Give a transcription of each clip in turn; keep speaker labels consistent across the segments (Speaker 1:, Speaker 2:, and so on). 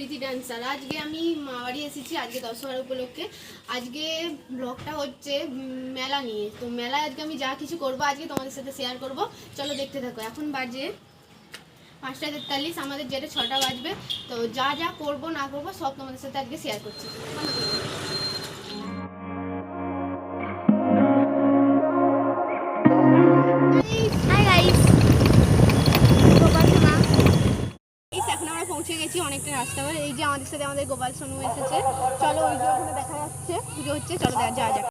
Speaker 1: আর আজকে আমি মামাবাড়ি এসেছি, আজকে দশহরা উপলক্ষে। আজকে ব্লগটা হচ্ছে মেলা নিয়ে। তো মেলায় আজকে আমি যা কিছু করব, আজকে তোমাদের সাথে শেয়ার করব। চলো দেখতে থাকো। এখন বাজে পাঁচটা তেতাল্লিশ, আমাদের যেটা ছটা বাজবে। তো যা যা করব, না করব, সব তোমাদের সাথে আজকে শেয়ার করছি। পৌঁছে গেছি অনেকটা রাস্তা এই যে আমাদের সাথে আমাদের গোপাল সোনু এসেছে। চলো ওই যে ওখানে দেখা যাচ্ছে। পুজো হচ্ছে। চলো যাওয়া যাক।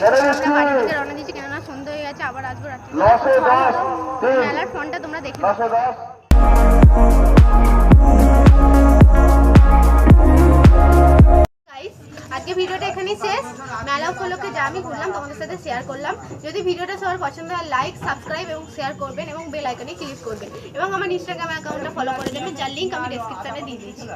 Speaker 1: আমরা বাড়ি থেকে রওনা দিয়েছি কেননা সন্ধ্যা হয়ে গেছে আবার আসব রাত্রি। মেলার ফোনটা তোমরা দেখে আজকে ভিডিওটা এখানেই শেষ। মেলা উপলক্ষে যা আমি ঘুরলাম তোমাদের সাথে শেয়ার করলাম। যদি ভিডিওটা সবার পছন্দ হয় লাইক সাবস্ক্রাইব এবং শেয়ার করবেন এবং বেল আইকনে ক্লিক করবেন। এবং আমার ইনস্টাগ্রাম অ্যাকাউন্টটা ফলো করে দেবেন যার লিঙ্ক আমি ডেসক্রিপশনে দিয়ে দিয়েছি।